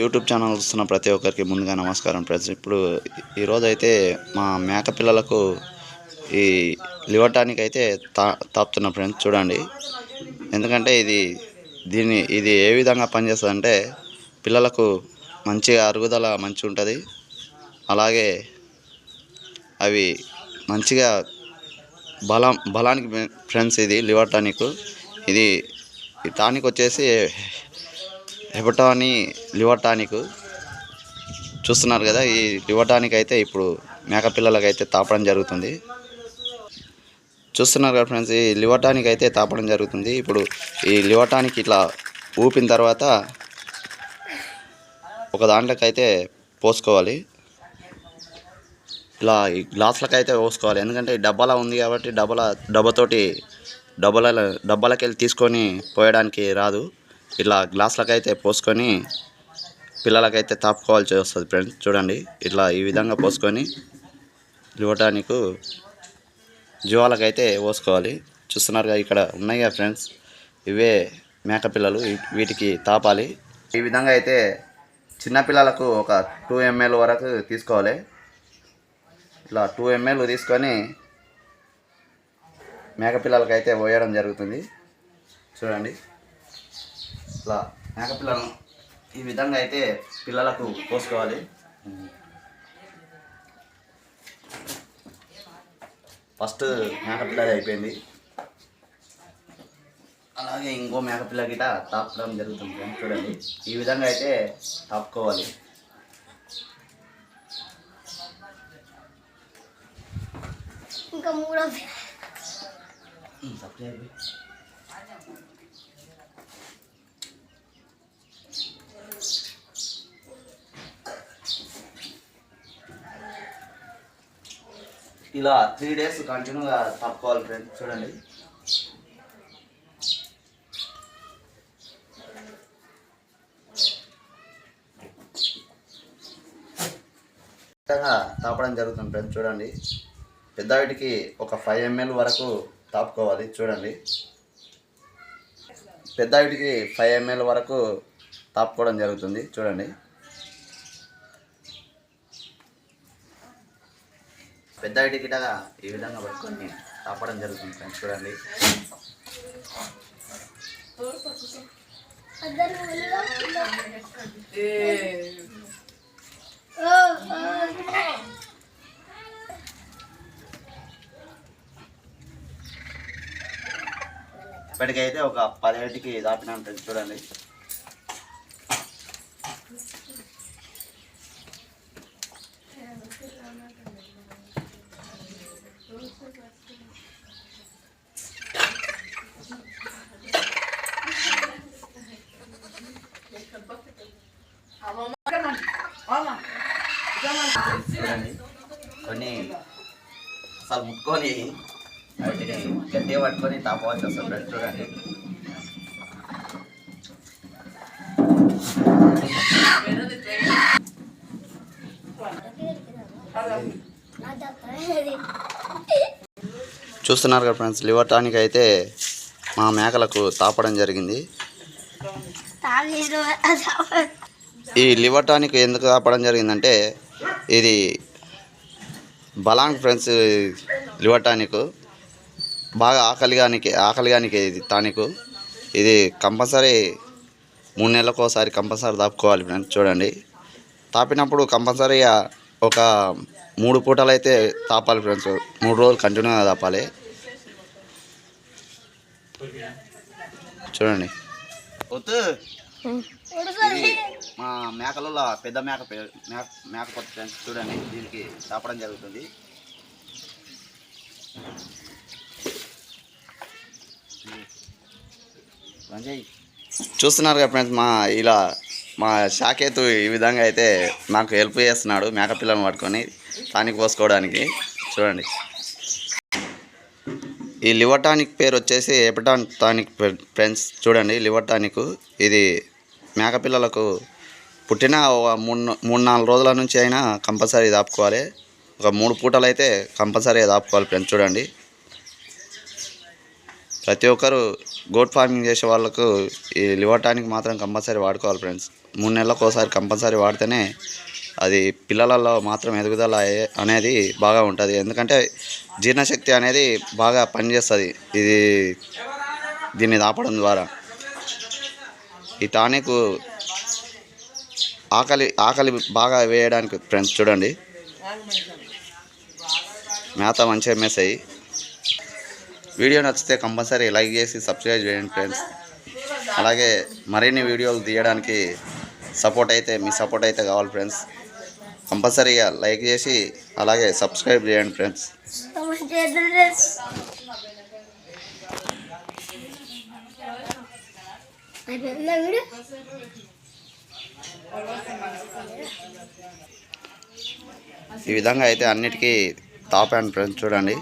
YouTube channel చూస్తున్న ప్రతి ఒక్కరికి ముందుగా నమస్కారం ఫ్రెండ్స్. ఇప్పుడు ఈరోజు అయితే మా మేక పిల్లలకు ఈ లివర్ టానిక్ అయితే తా తాపుతున్న ఫ్రెండ్స్ చూడండి. ఎందుకంటే ఇది దీన్ని ఇది ఏ విధంగా పనిచేస్తుందంటే పిల్లలకు మంచిగా అరుగుదల మంచిగా ఉంటుంది అలాగే అవి మంచిగా బలం బలానికి ఫ్రెండ్స్ ఇది లివర్ టానిక్ ఇది ఈ టానిక్ వచ్చేసి హెపటాని లివర్ టానిక్ చూస్తున్నారు కదా ఈ లివర్ టానిక్ అయితే ఇప్పుడు మేక అయితే తాపడం జరుగుతుంది. చూస్తున్నారు కదా ఫ్రెండ్స్ ఈ లివర్ టానిక్ అయితే తాపడం జరుగుతుంది. ఇప్పుడు ఈ లివర్ టానిక్ ఇట్లా ఊపిన తర్వాత ఒక దాంట్లోకి అయితే పోసుకోవాలి. ఇలా ఈ గ్లాసులకు అయితే పోసుకోవాలి. ఎందుకంటే ఈ డబ్బాలా ఉంది కాబట్టి డబ్బాల డబ్బాతోటి డబ్బాల డబ్బాలకి వెళ్ళి తీసుకొని పోయడానికి రాదు. ఇట్లా గ్లాసులకు అయితే పోసుకొని పిల్లలకైతే తాపుకోవాల్సి వస్తుంది ఫ్రెండ్స్. చూడండి ఇట్లా ఈ విధంగా పోసుకొని ఇవ్వటానికి జీవాలకైతే పోసుకోవాలి. చూస్తున్నారుగా ఇక్కడ ఉన్నాయి కదా ఫ్రెండ్స్. ఇవే మేక పిల్లలు వీటికి తాపాలి. ఈ విధంగా అయితే చిన్నపిల్లలకు ఒక టూ ఎంఎల్ వరకు తీసుకోవాలి. ఇట్లా టూ ఎంఎల్ తీసుకొని మేక పోయడం జరుగుతుంది. చూడండి. ఇట్లా మేక పిల్లలను ఈ విధంగా అయితే పిల్లలకు పోసుకోవాలి ఫస్ట్ మేక పిల్లది అయిపోయింది. అలాగే ఇంకో మేక పిల్ల గిట తాపడం జరుగుతుంది చూడండి. ఈ విధంగా అయితే తాపుకోవాలి. ఇంకా మూడో ఇలా త్రీ డేస్ కంటిన్యూగా తప్పుకోవాలి ఫ్రెండ్స్ చూడండి. తాపడం జరుగుతుంది ఫ్రెండ్స్ చూడండి. పెద్ద వీటికి ఒక ఫైవ్ ఎంఎల్ వరకు తాపుకోవాలి చూడండి. పెద్ద వీటికి ఫైవ్ ఎంఎల్ వరకు తాపుకోవడం జరుగుతుంది చూడండి. పెద్ద వీటికి ఈ విధంగా పట్టుకొని తాపడం జరుగుతుంది ఫ్రెండ్స్ చూడండి. ఇప్పటికైతే ఒక పదిహేటికి దాపినాం ఫ్రెండ్స్ చూడండి. అసలు ముట్టుకొని గట్టిగా పట్టుకొని తాపవలసి వస్తుంది ఫ్రెండ్స్ చూడండి చూస్తున్నారు కదా ఫ్రెండ్స్ లివర్ టానిక్ అయితే మా మేకలకు తాపడం జరిగింది. ఈ లివర్ టానిక్ ఎందుకు తాపడం జరిగిందంటే ఇది బలాంగ్ ఫ్రెండ్స్ లివర్ టానిక్ బాగా ఆకలిగానికి ఆకలిగానికి ఇది టానిక్ ఇది కంపల్సరీ మూడు నెలలకు ఒకసారి కంపల్సరీ తాపుకోవాలి ఫ్రెండ్స్ చూడండి. తాపినప్పుడు కంపల్సరీగా ఒక మూడు పూటలు అయితే తాపాలి ఫ్రెండ్స్ మూడు రోజులు కంటిన్యూగా తాపాలి. చూడండి. మా మేకలలో పెద్ద మేక మేక మేక పొట్టు ఫ్రెండ్స్ చూడండి దీనికి తాపడం జరుగుతుంది. చూస్తున్నారు కదా ఫ్రెండ్స్ మా ఇలా మా షాకేతు ఈ విధంగా అయితే నాకు హెల్ప్ చేస్తున్నాడు మేకపిల్లను పట్టుకొని టానిక్ పోసుకోవడానికి. చూడండి. ఈ లివర్ టానిక్ పేరు వచ్చేసి ఎపిటాన్ టానిక్ ఫ్రెండ్స్ చూడండి లివర్ టానిక్. ఇది మేక పిల్లలకు పుట్టిన ఒక మూడు మూడు నాలుగు రోజుల నుంచి అయినా కంపల్సరీ దాపుకోవాలి. ఒక మూడు పూటలు అయితే కంపల్సరీ దాపుకోవాలి ఫ్రెండ్స్ చూడండి. ప్రతి ఒక్కరు గోట్ ఫార్మింగ్ చేసే వాళ్ళకు ఈ లివర్ టానిక్ మాత్రం కంపల్సరీ వాడుకోవాలి ఫ్రెండ్స్. మూడు నెలలకు ఒకసారి కంపల్సరీ వాడితేనే అది పిల్లలలో మాత్రం ఎదుగుదల అనేది బాగా ఉంటుంది. ఎందుకంటే జీర్ణశక్తి అనేది బాగా పనిచేస్తుంది. ఇది దీన్ని దాపడం ద్వారా. ఈ టానిక్ ఆకలి ఆకలి బాగా వేయడానికి ఫ్రెండ్స్ చూడండి. మేత మంచిగా మేసాయి. వీడియో నచ్చితే కంపల్సరీ లైక్ చేసి సబ్స్క్రైబ్ చేయండి ఫ్రెండ్స్. అలాగే మరిన్ని వీడియోలు తీయడానికి సపోర్ట్ అయితే మీ సపోర్ట్ అయితే కావాలి ఫ్రెండ్స్. కంపల్సరీగా లైక్ చేసి అలాగే సబ్స్క్రైబ్ చేయండి ఫ్రెండ్స్. అయిపోయిందా వీడియో? ఈ విధంగా అయితే అన్నిటికీ తాపాను ఫ్రెండ్స్ చూడండి.